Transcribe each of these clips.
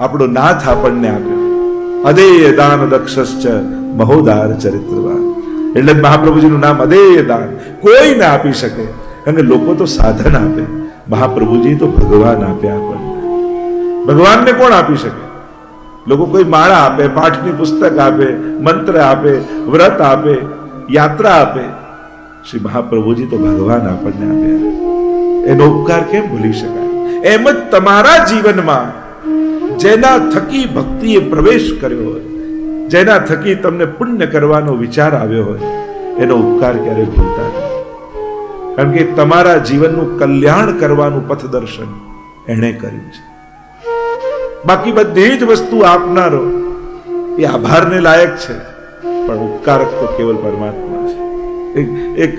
આપણો નાથ આપણને આપ્યો. અદેય દાન દક્ષશ્ચ મહોદાર ચરિત્રવાન. એટલે મહાપ્રભુજીનું નામ અદેય દાન. કોઈ ના આપી શકે. કારણ કે લોકો તો સાધન આપે. મહાપ્રભુજી તો ભગવાન આપે આપણને ભગવાનને કોણ આપી શકે? લોકો કોઈ માળા આપે, પાઠની પુસ્તક આપે, મંત્ર આપે, વ્રત આપે, યાત્રા આપે. શ્રી મહાપ્રભુજી તો ભગવાન આપણને આપે એનો ઉપકાર કેમ ભૂલી શકાય? એમ જ તમારા જીવનમાં જેના થકી ભક્તિએ પ્રવેશ કર્યો હોય, જેના થકી તમને પુણ્ય કરવાનો વિચાર આવ્યો હોય, એનો ઉપકાર ક્યારે ભૂલતા નહીં. કારણ કે તમારા જીવનનું કલ્યાણ કરવાનું પથદર્શન એણે કર્યું છે. બાકી બધી જ વસ્તુ આપનારો એ આભારને લાયક છે, પણ ઉપકારક તો કેવલ પરમાત્મા છે. એક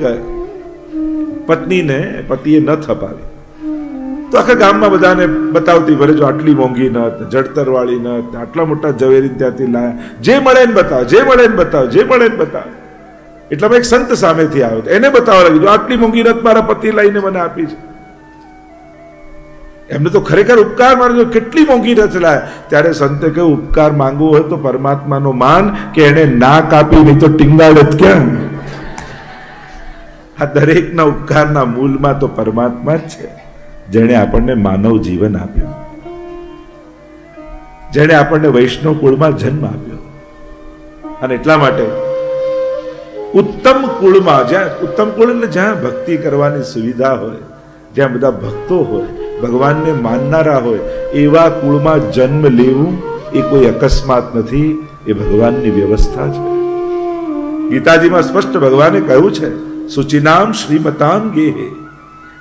પત્નીને, પતિએ ન થપાવી. તો આખા ગામમાં બધાને બતાવતી ભરે જો આટલી મોંઘી નથ જડતર વાળી નત આટલા મોટા ઝવેરી ત્યાંથી લાયા. જે મળે ને બતાવ, જે મળે ને બતાવ, જે મળે ને બતાવ. એટલામાં એક સંત સામેથી આવ્યો એને બતાવવા લાગ્યું આટલી મોંઘી નત મારા પતિ લઈને મને આપી છે. એમને તો ખરેખર ઉપકાર મારે કેટલી મોંઘી રચ લાય. ત્યારે સંતે કહ્યું, ઉપકાર માંગવો હોય તો પરમાત્માનો માન કે એને ના કાપી નહીં તો ટીંગાડત ક્યાં? આ દરેકના ઉપકારના મૂલમાં તો પરમાત્મા જ છે. જેણે આપણને માનવ જીવન આપ્યું. જેણે આપણને વૈષ્ણવ કુળમાં જન્મ આપ્યો. અને એટલા માટે ઉત્તમ કુળમાં જ્યાં, ઉત્તમ કુળ એટલે જ્યાં ભક્તિ કરવાની સુવિધા હોય, જ્યાં બધા ભક્તો હોય, ભગવાનને માનનારા હોય, એવા કુળમાં જન્મ લેવું એ કોઈ અકસ્માત નથી, એ ભગવાનની વ્યવસ્થા છે. ગીતાજીમાં સ્પષ્ટ ભગવાને કહ્યું છે, સુચિનામ શ્રીમતામ ગેહે.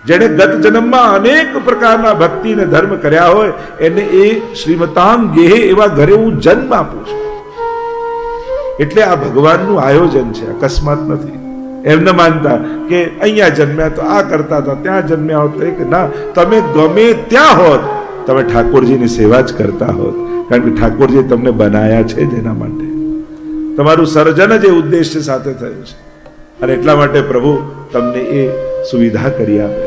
જેણે ગત જન્મમાં અનેક પ્રકારના ભક્તિ અને ધર્મ કર્યા હોય, એને એ શ્રીમતામ ગેહે એવા ઘરે હું જન્મ આપું છું. એટલે આ ભગવાનનું આયોજન છે, અકસ્માત નથી. એમને માનતા કે અહીંયા જન્મ્યા તો આ કરતા હતા, ત્યાં જન્મ્યા હોત એક, ના, તમે ગમે ત્યાં હોત, તમે ઠાકોરજીની સેવા જ કરતા હોત. કારણ કે ઠાકોરજી તમને બનાયા છે જેના માટે. તમારું સર્જન જ એ ઉદ્દેશ્ય સાથે થયું છે. અને એટલા માટે પ્રભુ તમને એ સુવિધા કરી આપે.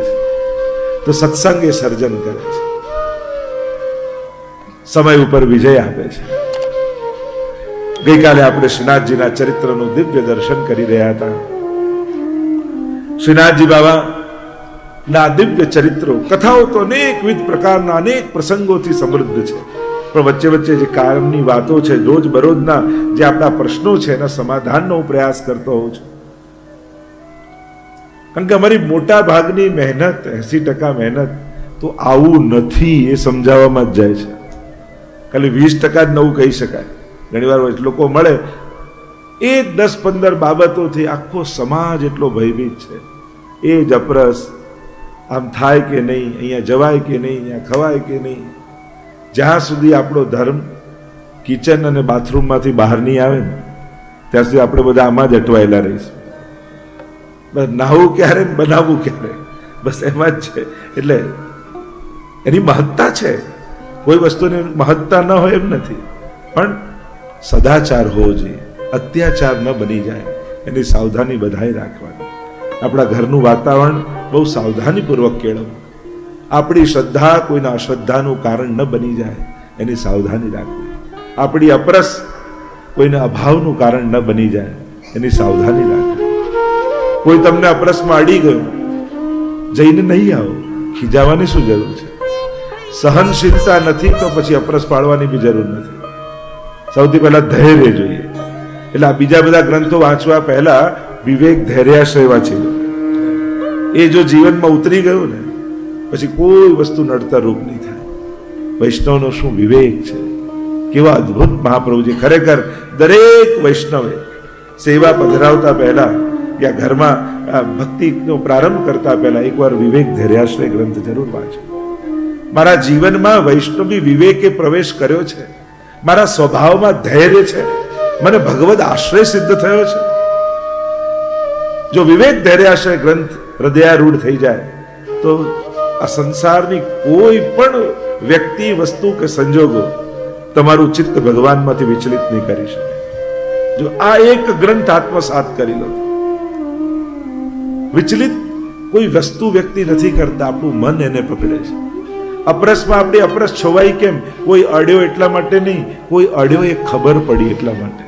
તો સત્સંગ એ સર્જન કરે છે. સમય ઉપર વિજય આપે છે. ગઈકાલે આપણે શ્રીનાથજીના ચરિત્રનું દિવ્ય દર્શન કરી રહ્યા હતા. શ્રીનાથજી બાબા, ના દિવ્ય ચરિત્રો, કથાઓ તો અનેકવિધ પ્રકારના, અનેક પ્રસંગોથી સમૃદ્ધ છે. પણ વચ્ચે વચ્ચે જે કાયમની વાતો છે, રોજ બરોજના જે આપણા પ્રશ્નો છે, એના સમાધાનનો હું પ્રયાસ કરતો હોઉં છું. કારણ કે અમારી મોટા ભાગની મહેનત, એસી ટકા મહેનત તો આવું નથી એ સમજાવવામાં જ જાય છે. ખાલી વીસ ટકા જ નવું કહી શકાય. ઘણીવાર લોકો મળે, એ દસ પંદર બાબતોથી આખો સમાજ એટલો ભયભીત છે. એ જ અપરસ, આમ થાય કે નહીં, અહીંયા જવાય કે નહીં, અહીંયા ખવાય કે નહીં. જ્યાં સુધી આપણો ધર્મ કિચન અને બાથરૂમમાંથી બહાર નહીં આવે ને, ત્યાં સુધી આપણે બધા આમાં જ અટવાયેલા રહીશું. નાહવું ક્યારે બનાવવું ક્યારે? બસ એમાં જ છે. એટલે એની મહત્તા છે. કોઈ વસ્તુની મહત્તા ન હોય એમ નથી. પણ સદાચાર હોવો જોઈએ. અત્યાચાર ન બની જાય. એની સાવધાની બધાએ રાખવાની. આપણા ઘરનું વાતાવરણ બહુ સાવધાનીપૂર્વક કેળવવું. આપણી શ્રદ્ધા કોઈના અશ્રદ્ધાનું કારણ ન બની જાય. એની સાવધાની રાખવી. આપણી અપરસ કોઈના અભાવનું કારણ ન બની જાય. એની સાવધાની રાખવી. કોઈ તમને અપરસમાં અડી ગયું, જઈને નહીં આવો. ખીજાવાની શું જરૂર છે? સહનશીલતા નથી તો પછી અપરસ પાડવાની બી જરૂર નથી. સૌથી પહેલા ધૈર્ય જોઈએ. એટલે આ બીજા બધા ગ્રંથો વાંચવા પહેલા વિવેક ધૈર્યાશ્રય વાંચી એ જો જીવનમાં ઉતરી ગયું ને, પછી કોઈ વસ્તુ નડતર રૂપ નહીં થાય. વૈષ્ણવનો શું વિવેક છે? કેવા અદ્ભુત મહાપ્રભુજી ખરેખર દરેક વૈષ્ણવે સેવા પધરાવતા પહેલા યા ઘરમાં ભક્તિનો પ્રારંભ કરતા પહેલા એકવાર વિવેક ધૈર્યાશ્રય ગ્રંથ જરૂર વાંચો. મારા જીવનમાં વૈષ્ણવી વિવેકે પ્રવેશ કર્યો છે. મારા સ્વભાવમાં ધૈર્ય છે. મને ભગવદ આશ્રય સિદ્ધ થયો છે. જો વિવેક ધૈર્યાશ્રય ગ્રંથ હૃદયારૂઢ થઈ જાય, તો આ સંસારની કોઈ પણ વ્યક્તિ, વસ્તુ કે સંજોગો તમારું ચિત્ત ભગવાનમાંથી વિચલિત નહીં કરી શકે. જો આ એક ગ્રંથ આત્મસાત કરી લો વિચલિત કોઈ વસ્તુ વ્યક્તિ નથી કરતા. આપણું મન એને પકડે છે. અપરસમાં આપણી અપરસ છોવાઈ કેમ? કોઈ અડ્યો એટલા માટે નહીં. કોઈ અડ્યો એ ખબર પડી એટલા માટે.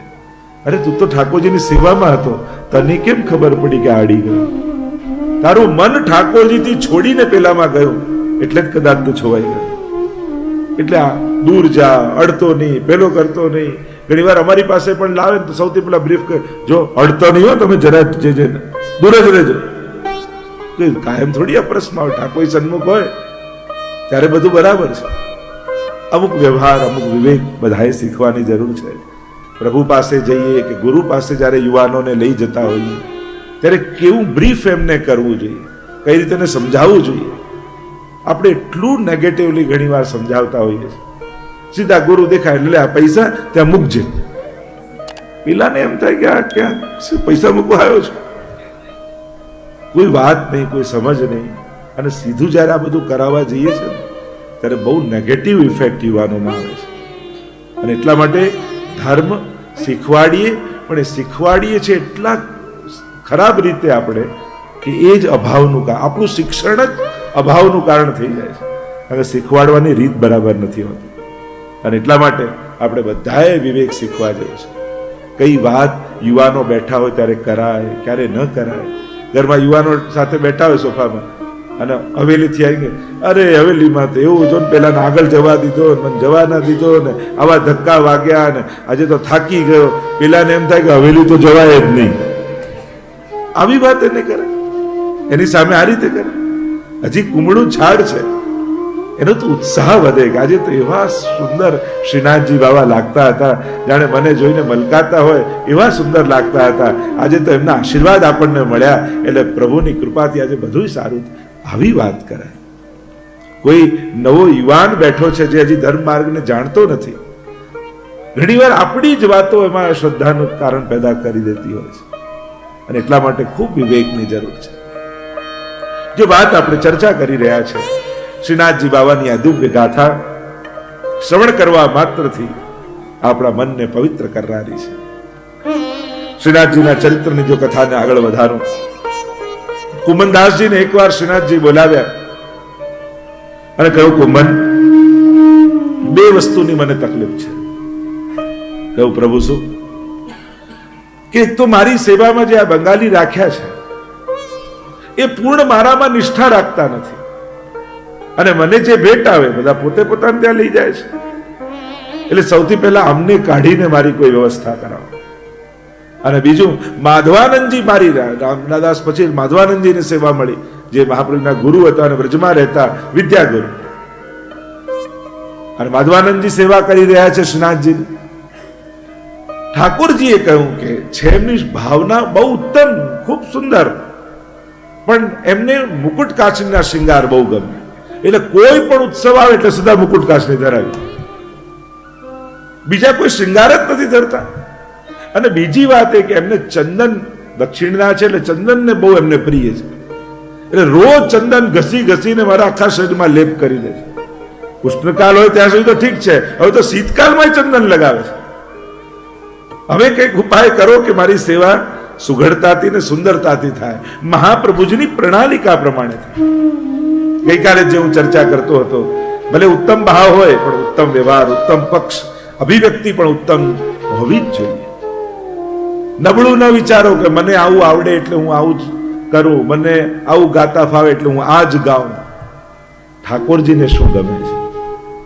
અરે તું તો ઠાકોરજીની સેવામાં હતો. તને કેમ ખબર પડી કે આડી ગયો? તારું મન ઠાકોરજીથી છોડીને પેલામાં ગયું. એટલે જ કદાચ તું છોવાઈ ગયો. એટલે દૂર જા, અડતો નહીં, પેલો કરતો નહીં. ઘણી વાર અમારી પાસે પણ લાવે ને તો સૌથી પહેલા બ્રીફ જો અડતો નહીં હો, તમે જરા જે દૂર જ રહેજો. કાયમ થોડી અપ્રસમાં ઠાકોર સન્મુખ હોય, ત્યારે બધું બરાબર છે. અમુક વ્યવહાર, અમુક વિવેક બધાએ શીખવાની જરૂર છે. પ્રભુ પાસે જઈએ કે ગુરુ પાસે જ્યારે યુવાનોને લઈ જતા હોઈએ, ત્યારે કેવું બ્રીફ એમને કરવું જોઈએ, કઈ રીતે સમજાવવું જોઈએ? આપણે એટલું નેગેટિવલી ઘણીવાર સમજાવતા હોઈએ સીધા ગુરુ દેખાય, એટલે આ પૈસા ત્યાં મૂકજે. પેલાને એમ થાય કે આ ક્યાં પૈસા મૂકવા આવ્યો છું? કોઈ વાત નહીં, કોઈ સમજ નહીં. અને સીધું જ્યારે આ બધું કરાવવા જઈએ છે ત્યારે બહુ નેગેટિવ ઇફેક્ટ યુવાનોમાં આવે છે. અને એટલા માટે ધર્મ શીખવાડીએ, પણ એ શીખવાડીએ છે એટલા ખરાબ રીતે આપણે કે એ જ અભાવનું કારણ આપણું શિક્ષણ જ અભાવનું કારણ થઈ જાય છે. અને શીખવાડવાની રીત બરાબર નથી હોતી. અને એટલા માટે આપણે બધાએ વિવેક શીખવા જોઈએ છે. કઈ વાત યુવાનો બેઠા હોય ત્યારે કરાય, ક્યારે ન કરાય ઘરમાં યુવાનો સાથે બેઠા હોય સોફામાં. અને હવેલીથી આવી અરે, હવેલીમાં તો એવું જો ને પેલા આગળ જવા દીધો મને જવા ના દીધો ને, આવા ધક્કા વાગ્યા ને, આજે તો થાકી ગયો. પેલાને એમ થાય કે હવેલી તો જવાય જ નહીં. આવી વાત એને કરે. એની સામે આ રીતે કરે. હજી કુમળું ઝાડ છે. એનો તો ઉત્સાહ વધે કે આજે તો એવા સુંદર શ્રીનાથજી બાબા લાગતા હતા, જાણે મને જોઈને મલકાતા હોય એવા સુંદર લાગતા હતા. આજે તો એમના આશીર્વાદ આપણને મળ્યા, એટલે પ્રભુની કૃપાથી આજે બધું સારું. આવી વાત કરાય કોઈ નવો યુવાન બેઠો છે જે હજી ધર્મ માર્ગને જાણતો નથી. ઘણીવાર આપણી જ વાતો એમાં શ્રદ્ધાનું કારણ પેદા કરી દેતી હોય છે. અને એટલા માટે ખૂબ વિવેકની જરૂર છે. જે વાત આપણે ચર્ચા કરી રહ્યા છે શ્રીનાથજી બાબાની આ દિવ્ય ગાથા શ્રવણ કરવા માત્રથી આપણા મનને પવિત્ર કરનારી છે. શ્રીનાથજીના ચરિત્રની જો કથાને આગળ વધારું. કુમનદાસજીને એકવાર શ્રીનાથજી બોલાવ્યા અને કહ્યું કુમન બે વસ્તુની મને તકલીફ છે. કહ્યું, પ્રભુ શું? કે તો મારી સેવામાં જે આ બંગાળી રાખ્યા છે, એ પૂર્ણ મારામાં નિષ્ઠા રાખતા નથી. અને મને જે ભેટ આવે, બધા પોતે પોતાને ત્યાં લઈ જાય છે. એટલે સૌથી પહેલા અમને કાઢીને મારી કોઈ વ્યવસ્થા કરાવો. અને બીજું, માધવાનંદજી મારી રામદાસ પછી માધવાનંદજીની સેવા મળી, જે મહાપ્રભુના ગુરુ હતા અને વ્રજમાં રહેતા વિદ્યાગુરુ. અને માધવાનંદજી સેવા કરી રહ્યા છે શ્રીનાથજી. ઠાકોરજીએ કહ્યું કે છેમની ભાવના બહુ ઉત્તમ, ખૂબ સુંદર, પણ એમને મુકુટ કાચના શિંગાર બહુ ગમે. એટલે કોઈ પણ ઉત્સવ આવે એટલે સદા મુકુટ કાચની ધરાવી. બીજા કોઈ શૃંગાર જ નથી ધરતા. અને બીજી વાત એ કે એમને ચંદન દક્ષિણના છે એટલે ચંદન ને બહુ એમને પ્રિય છે. એટલે રોજ ચંદન ઘસી ઘસીને મારા આખા શરીરમાં લેપ કરી દે છે. ઉષ્ણકાલ હોય ત્યાં સુધી તો ઠીક છે. હવે તો શીતકાલમાં ચંદન લગાવે છે. હવે કંઈક ઉપાય કરો કે મારી સેવા સુઘડતાથી ને સુંદરતાથી થાય. મહાપ્રભુજીની પ્રણાલિકા પ્રમાણે થાય. ગઈકાલે જે હું ચર્ચા કરતો હતો, ભલે ઉત્તમ ભાવ હોય, પણ ઉત્તમ વ્યવહાર, ઉત્તમ પક્ષ, અભિવ્યક્તિ પણ ઉત્તમ હોવી જ જોઈએ. નબળું ન વિચારો કે મને આવું આવડે એટલે હું આવું જ કરું, મને આવું ગાતા ફાવે એટલે હું આ જ ગાઉં. ઠાકોરજીને શું ગમે છે?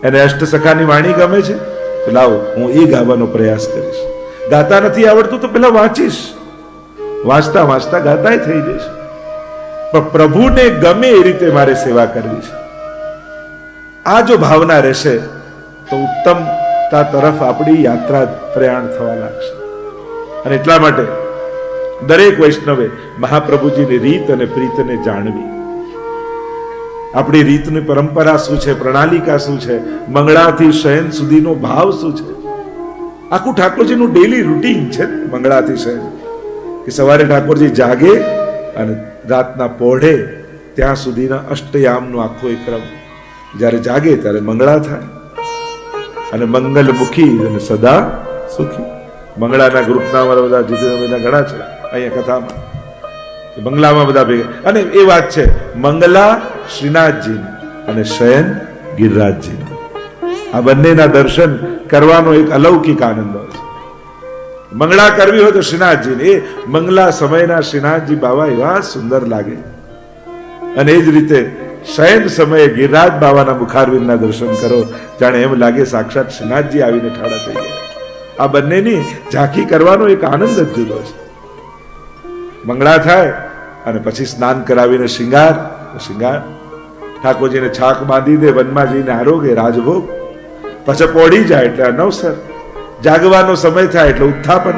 એને અષ્ટસખાની વાણી ગમે છે? લાવો, હું એ ગાવાનો પ્રયાસ કરીશ. ગાતા નથી આવડતું તો પેલા વાંચીશ. વાંચતા વાંચતા ગાતાય થઈ જશે પણ પ્રભુને ગમે એ રીતે મારે સેવા કરવી છે. આ જો ભાવના રહેશે, તો ઉત્તમતા તરફ આપણી યાત્રા પ્રયાણ થવા લાગશે. અને એટલા માટે દરેક વૈષ્ણવે મહાપ્રભુજીની રીત અને પ્રીતને જાણવી. આપણી રીતની પરંપરા શું છે, પ્રણાલિકા શું છે, મંગળાથી શયન સુધીનો ભાવ શું છે? આખું ઠાકોરજીનું ડેલી રૂટીન છે મંગળાથી શયન. કે સવારે ઠાકોરજી જાગે અને રાતના પોઢે ત્યાં સુધીના અષ્ટયામનો આખો એક ક્રમ જ્યારે જાગે ત્યારે મંગળા થાય. અને મંગલમુખી અને સદા સુખી. મંગળાના ગ્રુપના અમારા બધા જુદા ઘણા છે અહીંયા કથામાં. બંગલામાં બધા ભેગા. અને એ વાત છે, મંગલા શ્રીનાથજી અને શયન ગિરિરાજજી આ બંનેના દર્શન કરવાનો એક અલૌકિક આનંદ હોય છે. મંગળા કરવી હોય તો શ્રીનાથજી એ મંગલા સમયના શ્રીનાથજી બાબા એવા સુંદર લાગે. અને એ જ રીતે શયન સમયે ગિરિરાજ બાબાના મુખારવિંદના દર્શન કરો. જાણે એમ લાગે સાક્ષાત શ્રીનાથજી આવીને ઠાડા થઈ ગયા. આ બંનેની ઝાંખી કરવાનો એક આનંદ જ જુદો છે. મંગળા થાય અને પછી સ્નાન કરાવીને શિંગાર શિંગાર. ઠાકોરજીને છાક બાંધી દે, વનમાં જઈને આરોગે, રાજભોગ. પછી પોડી જાય એટલે નવસર. જાગવાનો સમય થાય એટલે ઉત્થાપન.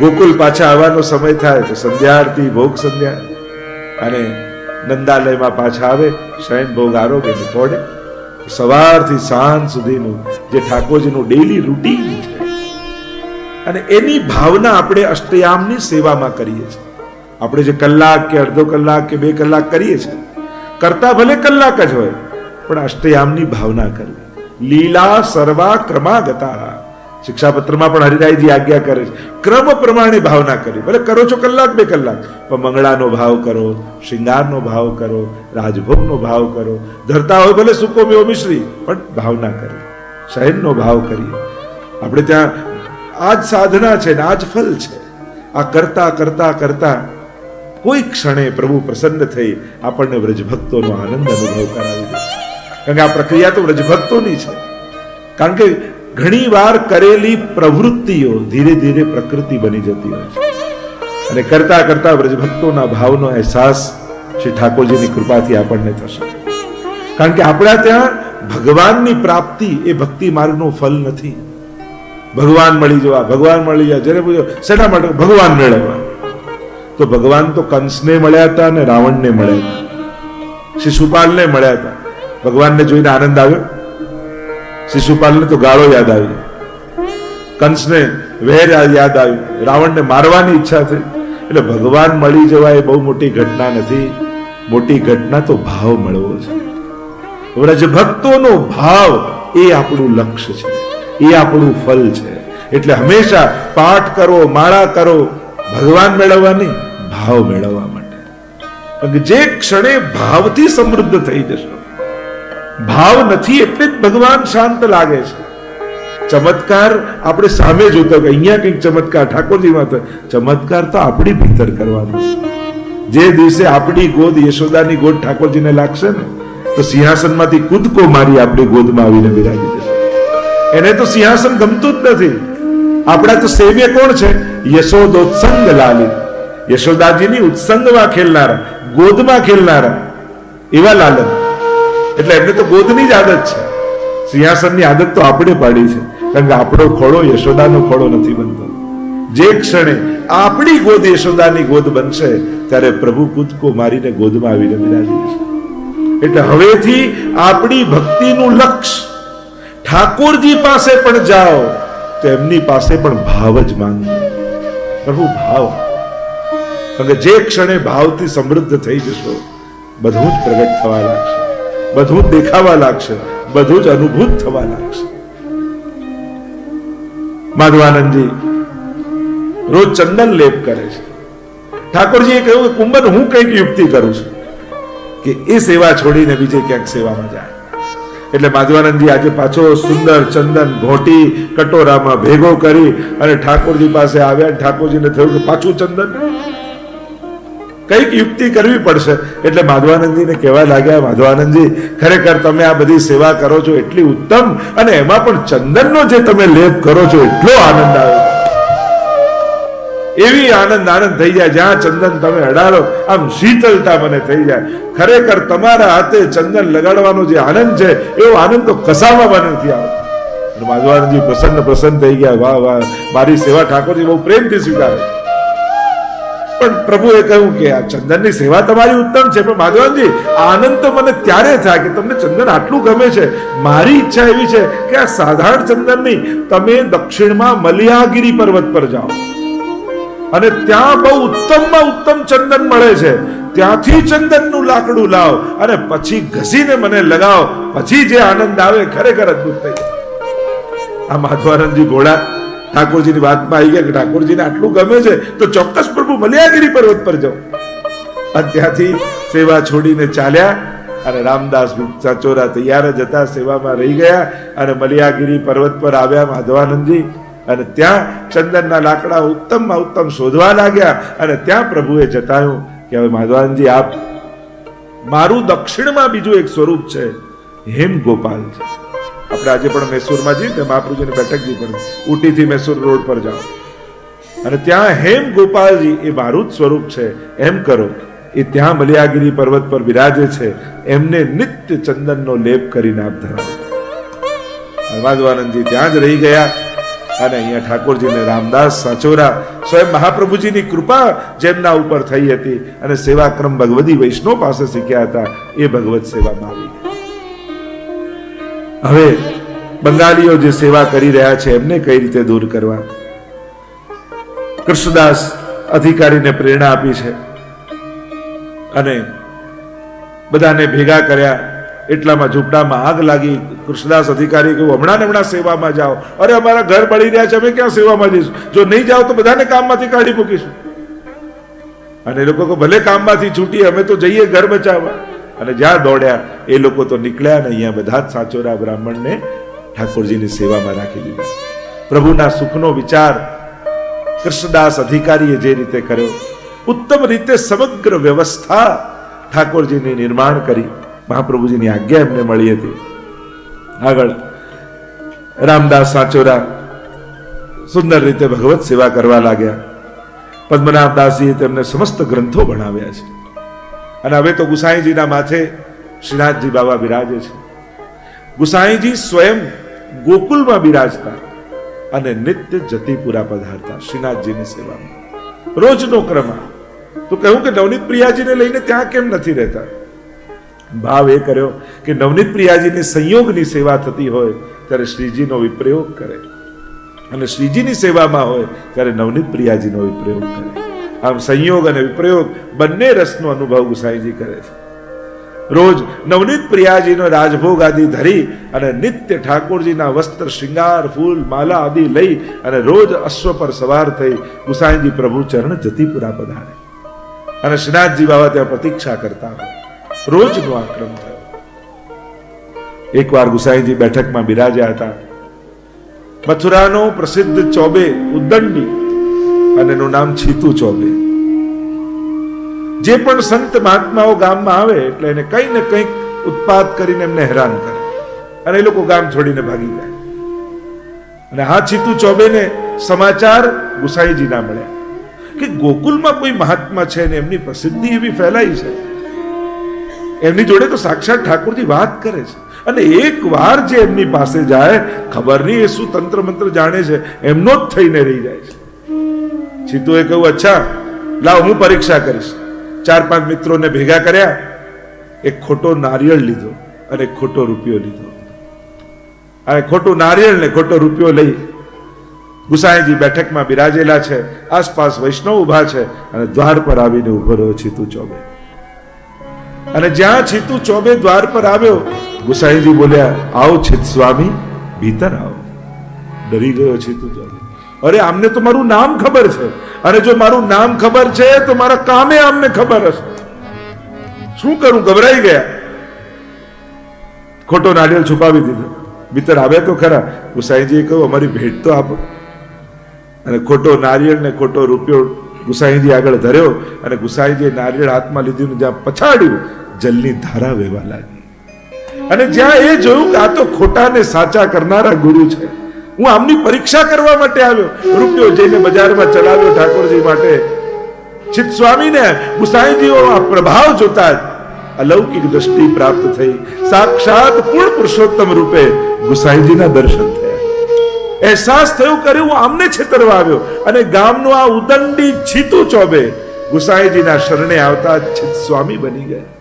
ગોકુલ પાછા આવવાનો સમય થાય તો સંધ્યા આરતી ભોગ સંધ્યા. અને નંદાલયમાં પાછા આવે, શયન ભોગ આરોગ્ય પોડે સવારથી સાંજ સુધીનું જે ઠાકોરજીનું ડેલી રૂટીન છે. અને એની ભાવના આપણે અષ્ટયામની સેવામાં કરીએ છીએ. આપણે જે કલાક કે અડધો કલાક કે બે કલાક કરીએ છીએ. કરતા ભલે કલાક જ હોય, પણ અષ્ટયામની ભાવના કરવી લીલા સર્વા ક્રમાગતા. શિક્ષાપત્રમાં પણ હરિરાયજી આજ્ઞા કરે છે. ક્રમ પ્રમાણે ભાવના કરી. ભલે કરો છો કલાક બે કલાક, પણ મંગળાનો ભાવ કરો, શિંગારનો ભાવ કરો, રાજભોગનો ભાવ કરો. ધરતા હોય ભલે સુકો મેવો મિશ્રી, પણ ભાવના કરી. શહેરનો ભાવ કરીએ. આપણે ત્યાં આ જ સાધના છે ને આ જ ફલ છે. આ કરતા કરતા કરતા કોઈ ક્ષણે પ્રભુ પ્રસન્ન થઈ આપણને વ્રજભક્તોનો આનંદ અનુભવ કરાવી દે. કારણ કે આ પ્રક્રિયા તો વ્રજભક્તોની છે. કારણ કે ઘણી વાર કરેલી પ્રવૃત્તિઓ ધીરે ધીરે પ્રકૃતિ બની જતી હોય છે. અને કરતા કરતા વ્રજભક્તોના ભાવનો અહેસાસ શ્રી ઠાકોરજીની કૃપાથી આપણને થશે. કારણ કે આપણા ત્યાં ભગવાનની પ્રાપ્તિ એ ભક્તિ માર્ગનો ફલ નથી. ભગવાન મળી જવા, ભગવાન મળી જવા, જેને પૂછો, શેના માટે? ભગવાન મેળવવા તો ભગવાન તો કંસને મળ્યા હતા અને રાવણને મળ્યા હતા. શિશુપાલને મળ્યા હતા. ભગવાનને જોઈને આનંદ આવ્યો? શિશુપાલને તો ગાળો યાદ આવી. કંસને વેર યાદ આવ્યું રાવણને મારવાની ઈચ્છા થઈ. એટલે ભગવાન મળી જવા એ બહુ મોટી ઘટના નથી. મોટી ઘટના તો ભાવ મળવો છે. વ્રજભક્તોનો ભાવ એ આપણું લક્ષ્ય છે. એ આપણું ફલ છે. એટલે હંમેશા પાઠ કરો, માળા કરો. ભગવાન મેળવવાની ભાવ મેળવવા માટે. જે ક્ષણે ભાવથી સમૃદ્ધ થઈ જશો ભાવ નથી એટલે જ ભગવાન શાંત લાગે છે. ચમત્કાર આપણે સામે જોતો કે અહીંયા કંઈક ચમત્કાર ઠાકોરજીમાં તો ચમત્કાર તો આપણી ભીતર કરવાનો છે. જે દિવસે આપણી ગોદ યશોદાની ગોદ ઠાકોરજીને લાગશે ને, તો સિંહાસનમાંથી કૂદકો મારી આપણી ગોદમાં આવીને બિરાજી જશે. એને તો સિંહાસન ગમતું જ નથી. આપણા તો સેવ્ય કોણ છે? યશોદોત્સંગ લાલી યશોદાજીની ઉત્સંગમાં ખેલનારા, ગોદમાં ખેલનારા, એવા લાલન. એટલે એમને તો ગોદની જ આદત છે. સિંહાસનની આદત તો આપણે પાડી છે. કારણ કે આપણો ખોળો યશોદાનો ખોળો નથી બનતો. જે ક્ષણે આપણી ગોદ યશોદાની ગોદ બનશે, ત્યારે પ્રભુ કૂદકો મારીને ગોદમાં આવીને બિરાજી છે. એટલે હવેથી આપણી ભક્તિનું લક્ષ્ય ઠાકોરજી પાસે પણ જાઓ, તો એમની પાસે પણ ભાવ જ માંગો. પ્રભુ, ભાવ. કારણ કે જે ક્ષણે ભાવથી સમૃદ્ધ થઈ જશો, બધું જ પ્રગટ થવા લાગશે. બધું દેખાવા લાગશે. બધું જ અનુભૂત થવા લાગશે. માધવાનંદજી, રોજ ચંદન લેપ કરે છે. ઠાકોરજીએ કહ્યું કે, કુંભન, હું કંઈક યુક્તિ કરું છું કે એ સેવા છોડીને બીજે ક્યાંક સેવામાં જાય. એટલે માધવાનંદજી આજે પાછો સુંદર ચંદન, ઘોટી, કટોરામાં ભેગો કરી અને ઠાકોરજી પાસે આવ્યા. ઠાકોરજીને થયું કે પાછું ચંદન. કંઈક યુક્તિ કરવી પડશે. એટલે માધવાનંદજીને કહેવા લાગ્યા, માધવાનંદજી, ખરેખર તમે આ બધી સેવા કરો છો એટલી ઉત્તમ અને એમાં પણ ચંદનનો જે તમે લેપ કરો છો, એટલો આનંદ આવે એવી આનંદ આનંદ થઈ જાય, જ્યાં ચંદન તમે અડાડો, આમ શીતલતા મને થઈ જાય. ખરેખર તમારા હાથે ચંદન લગાડવાનો જે આનંદ છે, એવો આનંદ તો કસામાં મને નથી આવતો. અને માધવાનંદજી પ્રસન્ન પ્રસન્ન થઈ ગયા, વાહ વાહ, મારી સેવા ઠાકોરજી બહુ પ્રેમથી સ્વીકારે. પણ પ્રભુએ કહ્યું કે આ ચંદનની સેવા તમારી ઉત્તમ છે. પણ માધવનજી, આનંદ તો મને ત્યારે થાય કે તમને ચંદન આટલું ગમે છે. મારી ઈચ્છા એવી છે કે આ સાધારણ ચંદન નહીં તમે દક્ષિણમાં મલિયાગીરી પર્વત પર જાઓ. અને ત્યાં બહુ ઉત્તમમાં ઉત્તમ ચંદન મળે છે. ત્યાંથી ચંદનનું લાકડું લાવ અને પછી ઘસીને મને લગાવ. પછી જે આનંદ આવે, ખરેખર અદ્ભુત થઈ જાય. આ માધવાનંદજી ઘોડા ઠાકોરજીની વાતમાં આવી ગયા કે ઠાકોરજીને આટલું ગમે છે, તો ચોક્કસ પ્રભુ મલિયાગીરી પર્વત પર જાઓ. અને ત્યાંથી સેવા છોડીને ચાલ્યા અને રામદાસ ચાચોરા તૈયાર જ હતા, સેવામાં રહી ગયા અને મલિયાગીરી પર્વત પર આવ્યા માધવાનંદજી. અને ત્યાં ચંદનના લાકડા ઉત્તમમાં ઉત્તમ શોધવા લાગ્યા અને ત્યાં પ્રભુએ જતાયું કે હવે માધવાનંદજી, આપ મારું દક્ષિણમાં બીજું એક સ્વરૂપ છે હેમ ગોપાલ છે આપણે આજે પણ મૈસૂરમાં જઈએ ને મહાપ્રભુજીની બેઠકજી પણ ઉટીથી મૈસૂર રોડ પર જાઓ. અને ત્યાં હેમ ગોપાલજી એ મારું જ સ્વરૂપ છે. એમ કરો, એ ત્યાં મલિયાગીરી પર્વત પર બિરાજે છે. એમને નિત્ય ચંદનનો લેપ કરીને આપ ધરાવો. હરમાધવાનંદજી ત્યાં જ રહી ગયા અને અહીંયા ઠાકોરજીને રામદાસ સાચોરા સ્વયં મહાપ્રભુજીની કૃપા જેમના ઉપર થઈ હતી અને સેવાક્રમ ભગવદી વૈષ્ણવ પાસે શીખ્યા હતા. એ ભગવત સેવામાં આવી. હવે બંગાળીઓ જે સેવા કરી રહ્યા છે, એમને કઈ રીતે દૂર કરવા? કૃષ્ણદાસ અધિકારીને પ્રેરણા આપી છે અને બધાને ભેગા કર્યા. એટલામાં ઝૂંપડામાં આગ લાગી. કૃષ્ણદાસ અધિકારી કહ્યું, હમણાં હમણાં સેવામાં જાઓ. અરે, અમારા ઘર બળી રહ્યા છે, અમે ક્યાં સેવામાં જઈશું? જો નહીં જાઓ તો બધાને કામમાંથી કાઢી મૂકીશું. અને એ લોકો ભલે કામમાંથી છૂટીએ, અમે તો જઈએ ઘર બચાવવા. અને જ્યાં દોડ્યા, એ લોકો તો નીકળ્યા ને અહીંયા બધા જ સાચોરા બ્રાહ્મણને ઠાકોરજીની સેવામાં રાખી દીધા. પ્રભુના સુખનો વિચાર કૃષ્ણદાસ અધિકારીએ જે રીતે કર્યો, ઉત્તમ રીતે સમગ્ર વ્યવસ્થા ઠાકોરજીની નિર્માણ કરી. મહાપ્રભુજીની આજ્ઞા એમને મળી હતી. આગળ, રામદાસ સાચોરા સુંદર રીતે ભગવત સેવા કરવા લાગ્યા. પદ્મનાભદાસજીએ તેમને સમસ્ત ગ્રંથો ભણાવ્યા છે. અને હવે તો ગુસાઈજીના માથે શ્રીનાથજી બાબા બિરાજે છે. ગુસાઈજી સ્વયં ગોકુલમાં બિરાજતા અને નિત્ય જતીપુરા પધારતા શ્રીનાથજીની સેવામાં. રોજનો ક્રમ. તો કહ્યું કે નવનીત પ્રિયાજીને લઈને ત્યાં કેમ નથી રહેતા? ભાવ એ કર્યો કે નવનીત પ્રિયાજીની સંયોગની સેવા થતી હોય ત્યારે શ્રીજીનો વિપ્રયોગ કરે. અને શ્રીજીની સેવામાં હોય ત્યારે નવનીત પ્રિયાજીનો વિપ્રયોગ કરે. આમ સંયોગ અને વિપ્રયોગ બંને રસનો અનુભવ ગુસાઈજી કરે છે. રોજ નવનીત પ્રિયાજીનો રાજભોગ આદિ ધરી અને નિત્ય ઠાકોરજીના વસ્ત્ર, શૃંગાર, ફૂલ, માલા આદિ લઈ અને રોજ અશ્વ પર સવાર થઈ ગુસાઈજી પ્રભુ ચરણ જતીપુરા પધારે. અને શ્રીનાથજી બાબા ત્યાં પ્રતીક્ષા કરતા હોય. રોજનો આ ક્રમ થયો. એકવાર ગુસાઈજી બેઠકમાં બિરાજ્યા હતા. મથુરાનો પ્રસિદ્ધ ચોબે ઉદ્દંડી અને એનું નામ છીતુ ચોબે. જે પણ સંત મહાત્માઓ ગામમાં આવે એટલે એને કંઈ ને કંઈક ઉત્પાદ કરીને એમને હેરાન કરે. અને એ લોકો ગામ છોડીને ભાગી જાય. અને હા છીતુ ચોબેને સમાચાર ગુસાઈજીના મળ્યા. કે ગોકુલમાં કોઈ મહાત્મા છે ને એમની પ્રસિદ્ધિ એવી ફેલાઈ છે? એમની જોડે તો સાક્ષાત ઠાકોરજી વાત કરે છે. અને એક વાર જે એમની પાસે જાય, ખબર નહીં એ શું તંત્ર મંત્ર જાણે છે, એમનો જ થઈને રહી જાય છે. સીતુએ કહ્યું, અચ્છા, લાવ, હું પરીક્ષા કરીશ. ચાર પાંચ મિત્રોને ભેગા કર્યા, એક ખોટો નારિયેળ લીધો અને ખોટો રૂપિયો લીધો. અને ખોટું નારિયેળ ને ખોટો રૂપિયો લઈ ગુસાઈજી બેઠકમાં બિરાજેલા છે, આસપાસ વૈષ્ણવ ઊભા છે અને દ્વાર પર આવીને ઊભો રહ્યો છીતુ ચોબે. અને જ્યાં છીતુ ચોબે દ્વાર પર આવ્યો, ગુસાઈજી બોલ્યા, આવો છીત સ્વામી, ભીતર આવો. ડરી ગયો છીતુ ચોબે. અરે, આમને તો મારું નામ ખબર છે. અને જો મારું નામ ખબર છે, તો મારા કામે આમને ખબર હશે. શું કરું? ગભરાઈ ગયા. ખોટો નારિયેળ છુપાવી દીધો. મિત્ર આવે તો ખરા. ગુસાઈજીએ કહ્યું, અમારી ભેટ તો આપો. અને ખોટો નારિયેળ ને ખોટો રૂપિયો ગુસાઈજી આગળ ધર્યો અને ગુસાઈજીએ નારિયેળ હાથમાં લીધું જ્યાં પછાડ્યું, જલની ધારા વહેવા લાગી. અને જ્યાં એ જોયું કે આ તો ખોટાને સાચા કરનારા ગુરુ છે. હું આમની પરીક્ષા કરવા માટે આવ્યો. રૂપિયો જઈને બજારમાં ચલાવ્યો ઠાકોરજી માટે. ચિત સ્વામીને ગુસાઈજીઓ પ્રભાવ જોતા જ અલૌકિક દ્રષ્ટિ પ્રાપ્ત થઈ. સાક્ષાત પૂર્ણ પુરુષોત્તમ રૂપે ગુસાઈજીના દર્શન થયા. અહેસાસ થયો કર્યું હું આમને છેતરવા આવ્યો. અને ગામનું આ ઉદંડી છીતું ચોબે ગુસાઈજીના શરણે આવતા જ સ્વામી બની ગયા.